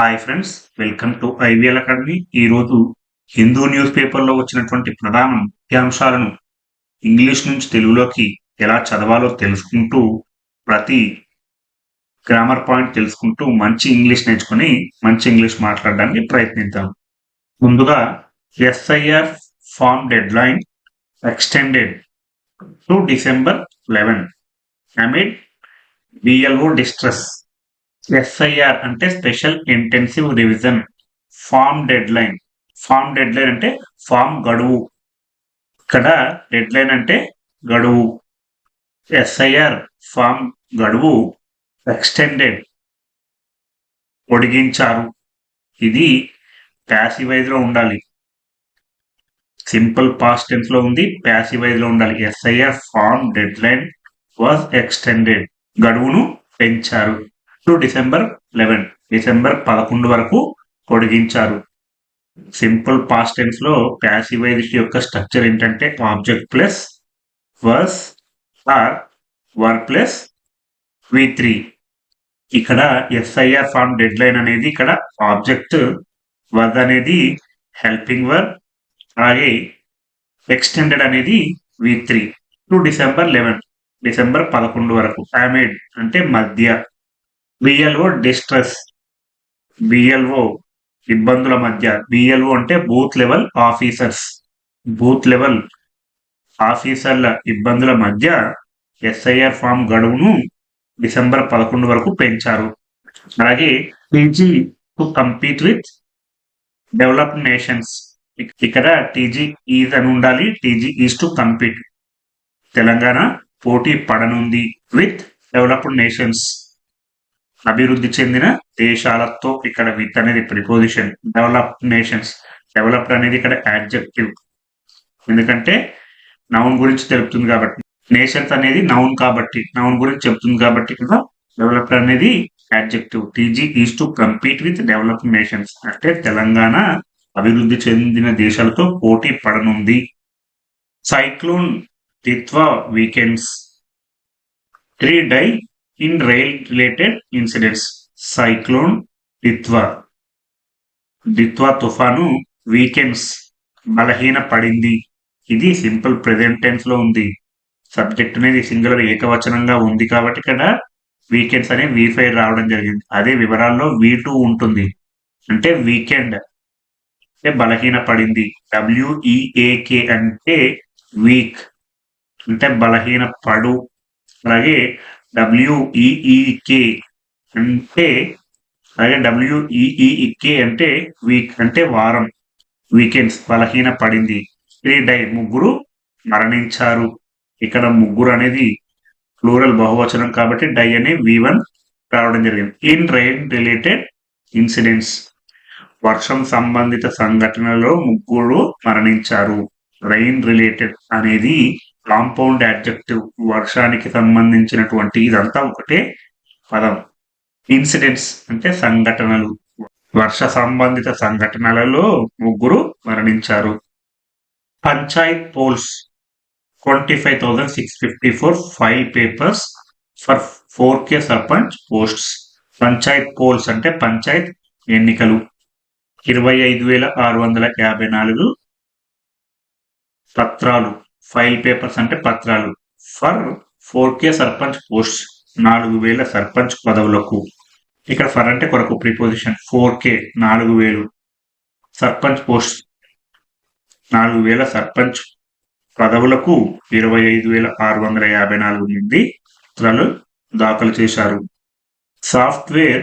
Hi friends welcome to IVL academy ఈ రోజు Hindu news పేపర్లో వచ్చినటువంటి ప్రధాన ముఖ్యాంశాలను ఇంగ్లీష్ నుంచి తెలుగులోకి ఎలా చదవాలో తెలుసుకుంటూ ప్రతి గ్రామర్ పాయింట్ తెలుసుకుంటూ మంచి ఇంగ్లీష్ నేర్చుకుని మంచి ఇంగ్లీష్ మాట్లాడడానికి ప్రయత్నిద్దాం. ముందుగా SIR form deadline extended to December eleven amid BLO distress SIR అంటే special intensive revision form deadline form deadline అంటే ఫామ్ గడువు. ఇక్కడ డెడ్ లైన్ అంటే గడువు. ఎస్ఐఆర్ ఫామ్ గడువు ఎక్స్టెండెడ్ పొడిగించారు. ఇది ప్యాసివైజ్లో ఉండాలి. సింపుల్ పాస్ట్ టెన్స్లో ఉంది ప్యాసివైజ్లో ఉండాలి. SIR form deadline was extended గడువును పెంచారు. టు డిసెంబర్ లెవెన్ డిసెంబర్ పదకొండు వరకు పొడిగించారు. సింపుల్ పాస్ట్ టెన్స్లో ప్యాసివైజ్ యొక్క స్ట్రక్చర్ ఏంటంటే object plus was or were plus V three ఇక్కడ ఎస్ఐఆర్ ఫార్మ్ డెడ్ లైన్ అనేది ఇక్కడ ఆబ్జెక్ట్ వర్క్ అనేది హెల్పింగ్ వర్క్ అలాగే ఎక్స్టెండెడ్ అనేది V three to December eleven December పదకొండు వరకు. అమిడ్ అంటే మధ్య. బిఎల్ఓ డిస్ట్రెస్ బిఎల్ఓ ఇబ్బందుల మధ్య. బిఎల్ఓ అంటే booth level officers booth level ఆఫీసర్ల ఇబ్బందుల మధ్య ఎస్ఐఆర్ ఫామ్ గడువును డిసెంబర్ పదకొండు వరకు పెంచారు. అలాగే TG to compete with develop nations ఇక్కడ టీజీ ఈజ్ అని ఉండాలి TG is to compete Telangana పోటీ పడనుంది విత్ డెవలప్డ్ నేషన్స్ అభివృద్ధి చెందిన దేశాలతో ఇక్కడ విత్ అనేది ప్రిపోజిషన్ డెవలప్ నేషన్స్ డెవలప్డ్ అనేది ఇక్కడ యాడ్జెక్టివ్ ఎందుకంటే నౌన్ గురించి తెలుపుతుంది కాబట్టి నేషన్స్ అనేది నౌన్ కాబట్టి నౌన్ గురించి చెప్తుంది కాబట్టి కదా డెవలప్డ్ అనేది adjective TG is to compete with develop nations అంటే తెలంగాణ అభివృద్ధి చెందిన దేశాలతో పోటీ పడనుంది. Cyclone Ditwah weakens three die in rain related incidents cyclone Ditwah Ditwah తుఫాను వీకెండ్స్ బలహీన పడింది ఇది సింపుల్ ప్రెసెంట్ టెన్స్లో ఉంది. సబ్జెక్ట్ అనేది సింగులర్ ఏకవచనంగా ఉంది కాబట్టి ఇక్కడ వీకెండ్స్ అనే వి ఫైవ్ రావడం జరిగింది. అదే వివరాల్లో వి టూ ఉంటుంది. అంటే వీకెండ్ అంటే బలహీన పడింది డబ్ల్యూఈఏకే అంటే వీక్ అంటే బలహీన పడు అలాగే డబ్ల్యూఈఈకే అంటే అలాగే డబ్ల్యూఈఈకే అంటే వీక్ అంటే వారం వీకెండ్స్ బలహీన పడింది త్రీ డై ముగ్గురు మరణించారు. ఇక్కడ ముగ్గురు అనేది ప్లూరల్ బహువచనం కాబట్టి డై అనే వి వన్ రావడం జరిగింది. In rain related incidents. వర్షం సంబంధిత సంఘటనలో ముగ్గురు మరణించారు. రైన్ రిలేటెడ్ అనేది కాంపౌండ్ యాడ్జెక్టివ్ వర్షానికి సంబంధించినటువంటి ఇదంతా ఒకటే పదం. ఇన్సిడెంట్స్ అంటే సంఘటనలు. వర్ష సంబంధిత సంఘటనలలో ముగ్గురు మరణించారు. Panchayat polls twenty five thousand six fifty four five papers for four K sarpanch posts. Panchayat polls అంటే పంచాయత్ ఎన్నికలు. ఇరవై ఐదు వేల ఆరు వందల యాభై నాలుగు పత్రాలు ఫైల్ పేపర్స్ అంటే పత్రాలు. For four K sarpanch post నాలుగు వేల సర్పంచ్ పదవులకు. ఇక్కడ ఫర్ అంటే కొరకు ప్రిపోజిషన్ ఫోర్ కే నాలుగు వేలు సర్పంచ్ పోస్ట్ నాలుగు వేల సర్పంచ్ పదవులకు ఇరవై ఐదు వేల ఆరు వందల యాభై నాలుగు మంది పత్రాలు దాఖలు చేశారు. Software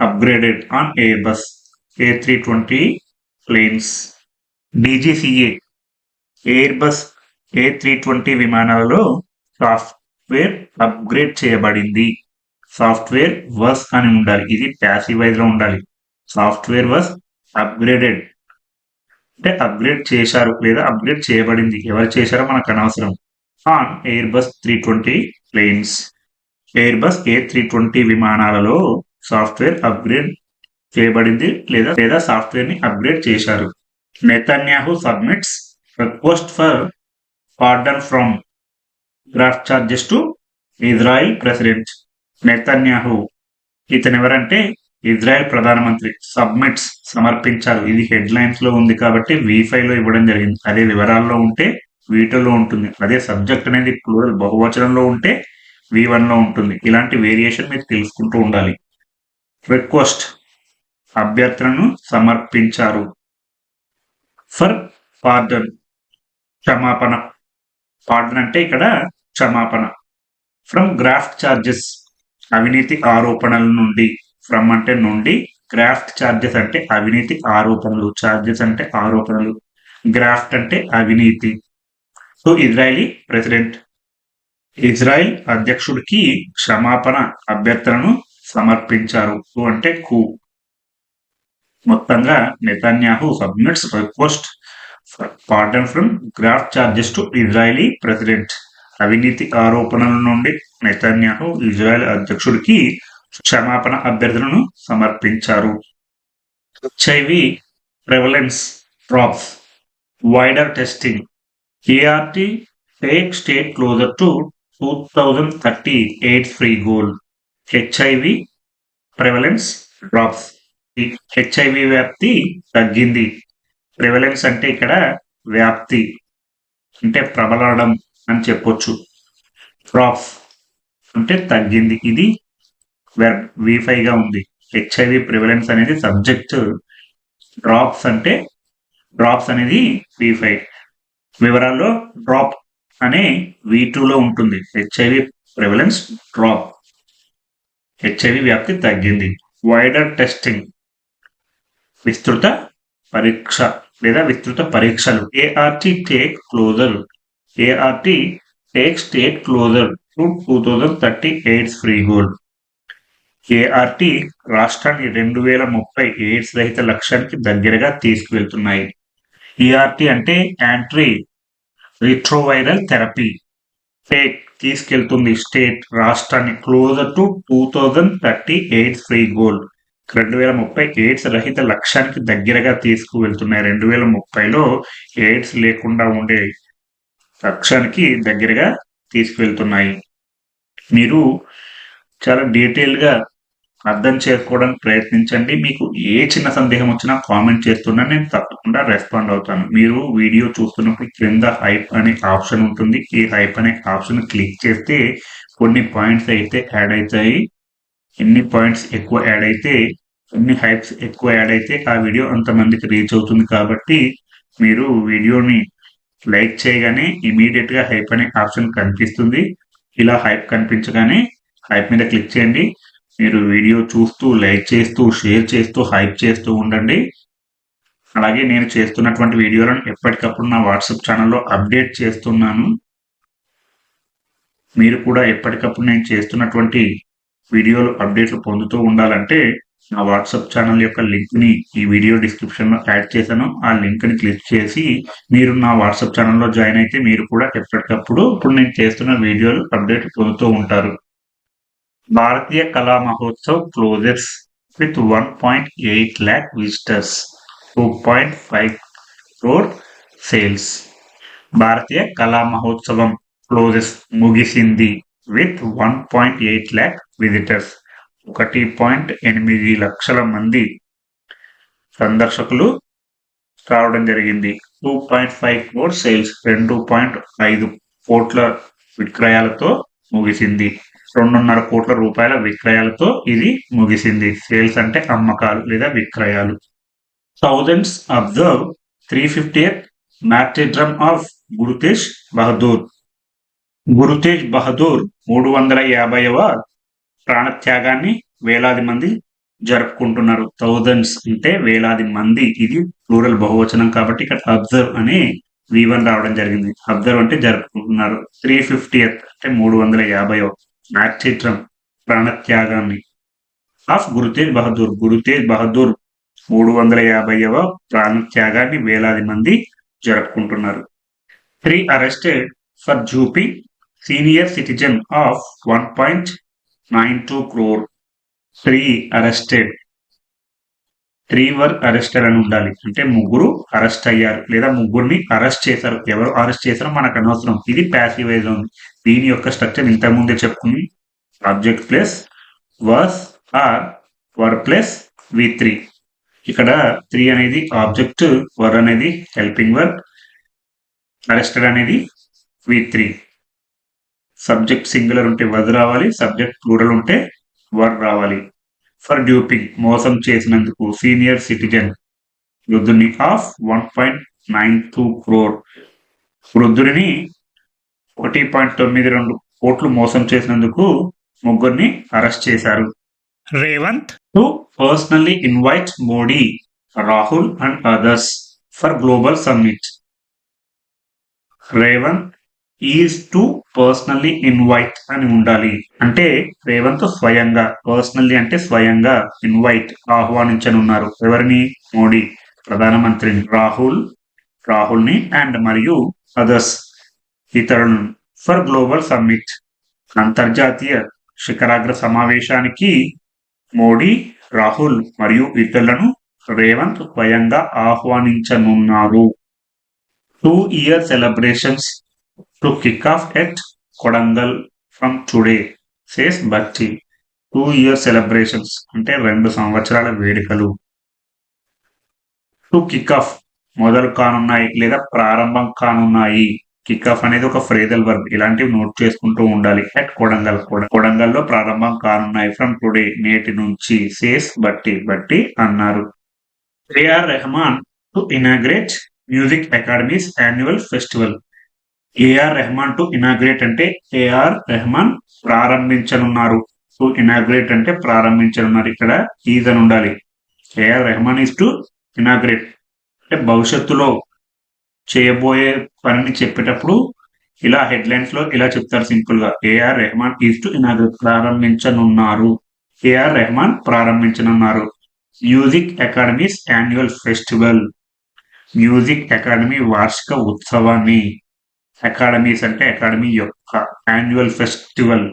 upgraded on Airbus A three twenty planes DGCA Airbus A three twenty విమానాలలో software upgrade చేయబడింది. సాఫ్ట్వేర్ వర్స్ అని ఉండాలి. ఇది ప్యాసివైజ్లో ఉండాలి. సాఫ్ట్వేర్ వర్స్ అప్గ్రేడెడ్ అంటే అప్గ్రేడ్ చేశారు లేదా అప్గ్రేడ్ చేయబడింది. ఎవరు చేశారో మనకు అనవసరం. On Airbus three twenty planes Airbus A three twenty విమానాలలో software upgrade చేయబడింది లేదా లేదా సాఫ్ట్వేర్ని అప్గ్రేడ్ చేశారు. Netanyahu submits request for pardon from graft charges to Israel president Netanyahu ఇతను ఎవరంటే ఇజ్రాయెల్ ప్రధానమంత్రి సబ్మిట్స్ సమర్పించారు. ఇది హెడ్ లైన్స్లో ఉంది కాబట్టి వీఫైలో ఇవ్వడం జరిగింది. అదే వివరాల్లో ఉంటే వీటిలో ఉంటుంది. అదే సబ్జెక్ట్ అనేది ప్లూరల్ బహువచనంలో ఉంటే వి వన్లో ఉంటుంది. ఇలాంటి వేరియేషన్ మీరు తెలుసుకుంటూ ఉండాలి. రిక్వెస్ట్ అభ్యర్థనను సమర్పించారు. ఫర్ పార్డన్ క్షమాపణ. పార్డన్ అంటే ఇక్కడ క్షమాపణ. ఫ్రమ్ గ్రాఫ్ట్ చార్జెస్ అవినీతి ఆరోపణల నుండి. ఫ్రమ్ అంటే నుండి గ్రాఫ్ట్ చార్జెస్ అంటే అవినీతి ఆరోపణలు చార్జెస్ అంటే ఆరోపణలు. గ్రాఫ్ట్ అంటే అవినీతి. సో ఇజ్రాయలీ ప్రెసిడెంట్ ఇజ్రాయెల్ అధ్యక్షుడికి క్షమాపణ అభ్యర్థనను సమర్పించారు. అంటే కు మొత్తంగా Netanyahu submits request pardon from graft charges to Israeli president. అవినీతి ఆరోపణల నుండి నెతన్యాహు ఇజ్రాయెల్ అధ్యక్షుడికి క్షమాపణ అభ్యర్థనను సమర్పించారు. HIV prevalence drops wider testing ART take state closer to two thousand thirty AIDS free goal HIV prevalence drops HIV వ్యాప్తి తగ్గింది. Prevalence అంటే ఇక్కడ వ్యాప్తి అంటే ప్రబలడం అని చెప్పొచ్చు. ప్రాఫ్ అంటే తగ్గింది. ఇది వి గా ఉంది. హెచ్ఐవి ప్రివలెన్స్ అనేది సబ్జెక్ట్ డ్రాప్స్ అంటే డ్రాప్స్ అనేది వీఫై వివరాల్లో డ్రాప్ అనే వి టూలో ఉంటుంది. హెచ్ఐవి ప్రివలెన్స్ డ్రాప్ హెచ్ఐవి వ్యాప్తి తగ్గింది. వైడర్ టెస్టింగ్ విస్తృత పరీక్ష. లేదా విస్తృత పరీక్షలు. ART take closer ART take state closer to two thousand thirty AIDS free goal ART రాష్ట్రాన్ని రెండు వేల ముప్పై ఎయిడ్స్ రహిత లక్ష్యానికి దగ్గరగా తీసుకువెళ్తున్నాయి. ఈఆర్టీ అంటే యాంట్రీ రిట్రోవైరల్ థెరపీ టేక్ తీసుకెళ్తుంది స్టేట్ రాష్ట్రాన్ని. Closer to two thousand thirty AIDS free goal రెండు వేల ముప్పై ఎయిడ్స్ రహిత లక్ష్యానికి దగ్గరగా తీసుకువెళ్తున్నాయి. రెండు వేల ముప్పైలో ఎయిడ్స్ లేకుండా ఉండే లక్ష్యానికి దగ్గరగా తీసుకువెళ్తున్నాయి. మీరు చాలా డీటెయిల్గా అర్థం చేసుకోవడానికి ప్రయత్నించండి. మీకు ఏ చిన్న సందేహం వచ్చినా కామెంట్ చేస్తున్నా నేను తప్పకుండా రెస్పాండ్ అవుతాను. మీరు వీడియో చూస్తున్నప్పుడు క్రింద హైప్ అనే ఆప్షన్ ఉంటుంది. ఈ హైప్ అనే ఆప్షన్ క్లిక్ చేస్తే కొన్ని పాయింట్స్ అయితే యాడ్ అవుతాయి. ఎన్ని పాయింట్స్ ఎక్కువ యాడ్ అయితే ఎన్ని హైప్స్ ఎక్కువ యాడ్ అయితే ఆ వీడియో అంతమందికి రీచ్ అవుతుంది కాబట్టి మీరు వీడియోని లైక్ చేయగానే ఇమీడియట్గా హైప్ అనే ఆప్షన్ కనిపిస్తుంది. ఇలా హైప్ కనిపించగానే హైప్ మీద క్లిక్ చేయండి. మీరు వీడియో చూస్తూ లైక్ చేస్తూ షేర్ చేస్తూ హైప్ చేస్తూ ఉండండి. అలాగే నేను చేస్తున్నటువంటి వీడియోలను ఎప్పటికప్పుడు నా వాట్సాప్ ఛానల్లో అప్డేట్ చేస్తున్నాను. మీరు కూడా ఎప్పటికప్పుడు నేను చేస్తున్నటువంటి వీడియోలు అప్డేట్లు పొందుతూ ఉండాలంటే నా వాట్సాప్ ఛానల్ యొక్క లింక్ని ఈ వీడియో డిస్క్రిప్షన్లో యాడ్ చేశాను. ఆ లింక్ని క్లిక్ చేసి మీరు నా వాట్సాప్ ఛానల్లో జాయిన్ అయితే మీరు కూడా ఎప్పటికప్పుడు ఇప్పుడు నేను చేస్తున్న వీడియోలు అప్డేట్ పొందుతూ ఉంటారు. Bharatiya Kala Mahotsav closes with one point eight lakh visitors two point five crore sales Bharatiya Kala Mahotsavam closes ముగిసింది with one point eight lakh visitors. ఒకటి పాయింట్ ఎనిమిది లక్షల మంది సందర్శకులు రావడం జరిగింది. Two point five crore sales రెండు point ఐదు కోట్ల విక్రయాలతో ముగిసింది. రెండున్నర కోట్ల రూపాయల విక్రయాలతో ఇది ముగిసింది. సేల్స్ అంటే అమ్మకాలు లేదా విక్రయాలు. Thousands observe three fifty martyrdom of Guru Tegh Bahadur. Guru Tegh Bahadur మూడు వందల యాభైవ ప్రాణత్యాగాన్ని వేలాది మంది జరుపుకుంటున్నారు. థౌజండ్స్ అంటే వేలాది మంది. ఇది రూరల్ బహువచనం కాబట్టి ఇక్కడ అబ్జర్వ్ అని వివన్ రావడం జరిగింది. అబ్జర్వ్ అంటే జరుపుకుంటున్నారు. త్రీ ఫిఫ్టీ అంటే మూడు వందల యాభై నాట్చిత్రం ప్రాణత్యాగాన్ని. ఆఫ్ గురుతేజ్ బహదూర్. గురుతేజ్ బహదూర్ మూడు వందల యాభైవ ప్రాణత్యాగాన్ని వేలాది మంది జరుపుకుంటున్నారు. Three arrested for జూపీ senior citizen of one point nine two crore. Three arrested. Three were arrested అని ఉండాలి. అంటే ముగ్గురు అరెస్ట్ అయ్యారు. లేదా ముగ్గురిని అరెస్ట్ చేశారు. ఎవరు అరెస్ట్ చేశారో మనకు అనవసరం. ఇది ప్యాసివైజ్ ఉంది. దీని యొక్క స్ట్రక్చర్ ఇంతకుముందే చెప్పుకుని object plus was or were plus V three. ఇక్కడ త్రీ అనేది ఆబ్జెక్ట్ వర్ అనేది హెల్పింగ్ వర్క్ అరెస్టెడ్ అనేది వి త్రీ. సబ్జెక్ట్ సింగులర్ ఉంటే వర్ రావాలి సబ్జెక్ట్ ప్లూరల్ ఉంటే వర్ రావాలి. ఫర్ డ్యూపింగ్ మోసం చేసినందుకు senior citizen వృద్ధుని of one point nine two crore వృద్ధుడిని ఒకటి పాయింట్ తొమ్మిది రెండు కోట్లు మోసం చేసినందుకు ముగ్గురిని అరెస్ట్ చేశారు. Revanth to personally invite Modi Rahul and others for global summit Revanth is to personally invite అని ఉండాలి. అంటే రేవంత్ స్వయంగా పర్సనల్లీ అంటే స్వయంగా ఇన్వైట్ ఆహ్వానించనున్నారు. ఎవరిని? మోడీ. ప్రధానమంత్రిని రాహుల్ రాహుల్ని అండ్ మరియు అదర్స్ ఇతరులను. ఫర్ గ్లోబల్ సమ్మిట్ అంతర్జాతీయ శిఖరాగ్ర సమావేశానికి మోడీ రాహుల్ మరియు ఇతరులను రేవంత్ స్వయంగా ఆహ్వానించనున్నారు. Two year celebrations to kick off at Kodangal from today says Bhatti two year celebrations అంటే రెండు సంవత్సరాల వేడుకలు. టు కిక్ ఆఫ్ మొదలు కానున్నాయి లేదా ప్రారంభం కానున్నాయి. కిక్ ఆఫ్ అనేది ఒక ఫ్రేజల్ వర్బ్ ఇలాంటివి నోట్ చేసుకుంటూ ఉండాలి. అట్ కొడంగల్ కొడంగల్లో ప్రారంభం కానున్నాయి ఫ్రమ్ టుడే నేటి నుంచి సేస్ బట్టి బట్టి అన్నారు. AR Rahman to inaugurate music academy's annual festival AR Rahman to inaugurate అంటే ఏఆర్ రెహమాన్ ప్రారంభించనున్నారు. టు ఇనాగ్రేట్ అంటే ప్రారంభించనున్నారు. ఇక్కడ ఈజ్ అని ఉండాలి AR Rahman is to inaugurate అంటే భవిష్యత్తులో చేయబోయే పనిని చెప్పేటప్పుడు ఇలా హెడ్లైన్స్లో ఇలా చెప్తారు సింపుల్గా. AR Rahman is to inaugurate ప్రారంభించనున్నారు. ఏఆర్ రెహమాన్ ప్రారంభించనున్నారు. Music academy's annual festival music academy వార్షిక ఉత్సవాన్ని అకాడమీస్ అంటే అకాడమీ యొక్క యాన్యువల్ ఫెస్టివల్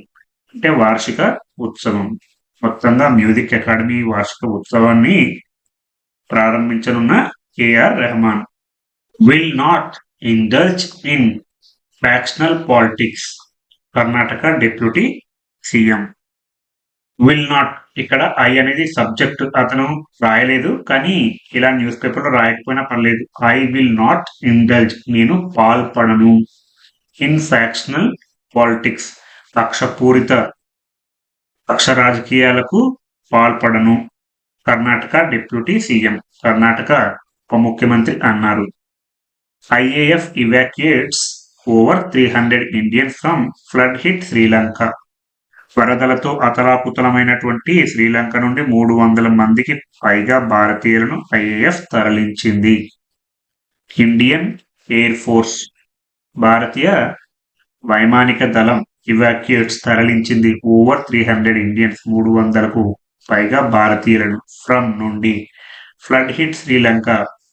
అంటే వార్షిక ఉత్సవం. మొత్తంగా మ్యూజిక్ అకాడమీ వార్షిక ఉత్సవాన్ని ప్రారంభించనున్న KR Rahman. Will not indulge in factional politics Karnataka deputy CM. Will not ఇక్కడ ఐ అనేది సబ్జెక్ట్ అతను రాయలేదు కానీ ఇలా న్యూస్ పేపర్లో రాయకపోయినా పర్లేదు. ఐ విల్ నాట్ ఇండల్జ్ నేను పాల్పడను. ఇన్ ఫ్యాక్షనల్ పాలిటిక్స్ పక్షపూరిత పక్ష రాజకీయాలకు పాల్పడను. కర్ణాటక డిప్యూటీ సీఎం కర్ణాటక ఉప ముఖ్యమంత్రి అన్నారు. IAF evacuates over three hundred Indians from flood hit Srilanka వరదలతో అతలాకుతలమైనటువంటి శ్రీలంక నుండి మూడు వందల మందికి పైగా భారతీయులను ఐఏఎఫ్ తరలించింది. ఇండియన్ ఎయిర్ ఫోర్స్ భారతీయ వైమానిక దళం ఇవాక్యుయేట్స్ తరలించింది. ఓవర్ త్రీ హండ్రెడ్ ఇండియన్స్ మూడు వందలకు పైగా భారతీయులను ఫ్రమ్ నుండి. ఫ్లడ్ హిట్ శ్రీలంక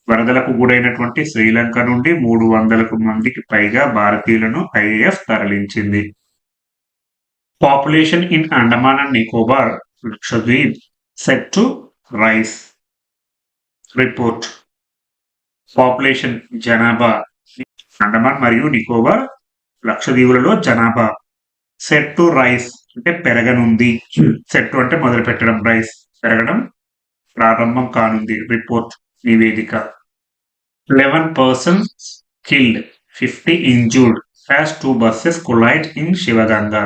వరదలకు గురైనటువంటి శ్రీలంక నుండి మూడు వందలకు మందికి పైగా భారతీయులను IAF తరలించింది. Population in Andaman and Nicobar Lakshadweep set to rise report population జనాభా అండమాన్ మరియు నికోబార్ లక్షద్వీపులలో జనాభా సెట్ టు రైస్ అంటే పెరగనుంది. సెట్ అంటే మొదలు పెట్టడం రైస్ పెరగడం ప్రారంభం కానుంది. రిపోర్ట్ నివేదిక. Eleven persons killed fifty injured as two buses collide in Sivaganga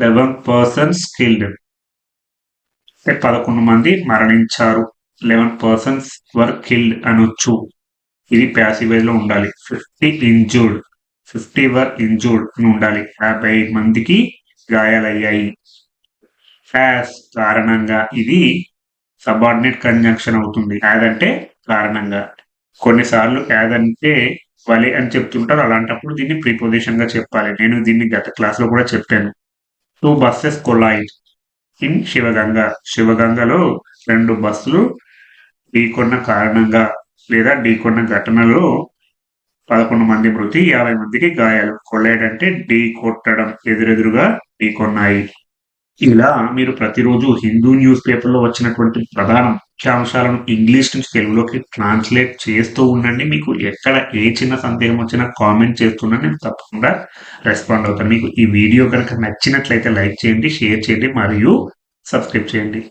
eleven persons killed అంటే పదకొండు మంది మరణించారు. లెవెన్ పర్సన్స్ వర్ కిల్డ్ అనొచ్చు. ఇది ప్యాసివేజ్లో ఉండాలి. Fifty injured fifty were injured అని ఉండాలి. యాభై మందికి గాయాలయ్యాయి. హ్యాస్ కారణంగా ఇది సబార్డినేట్ కంజంక్షన్ అవుతుంది. యాజ్ అంటే కారణంగా. కొన్నిసార్లు యాజ్ అంటే వలి అని చెప్తుంటారు. అలాంటప్పుడు దీన్ని ప్రిపోజిషన్గా చెప్పాలి. నేను దీన్ని గత క్లాస్లో కూడా చెప్పాను. Two buses collide in Sivaganga శివగంగలో రెండు బస్సులు ఢీకొన్న కారణంగా లేదా ఢీకొన్న ఘటనలో పదకొండు మంది మృతి యాభై మందికి గాయాలు. కొలైడ్ అంటే ఢీ కొట్టడం. ఎదురెదురుగా ఢీకొన్నాయి. ఇలా మీరు ప్రతిరోజు హిందూ న్యూస్ పేపర్లో వచ్చినటువంటి ప్రధాన ముఖ్యాంశాలను ఇంగ్లీష్ నుంచి తెలుగులోకి ట్రాన్స్లేట్ చేస్తూ ఉండండి. మీకు ఎక్కడ ఏ చిన్న సందేహం వచ్చినా కామెంట్ చేస్తున్నా నేను తప్పకుండా రెస్పాండ్ అవుతాను. మీకు ఈ వీడియో కనుక నచ్చినట్లయితే లైక్ చేయండి షేర్ చేయండి మరియు సబ్స్క్రైబ్ చేయండి.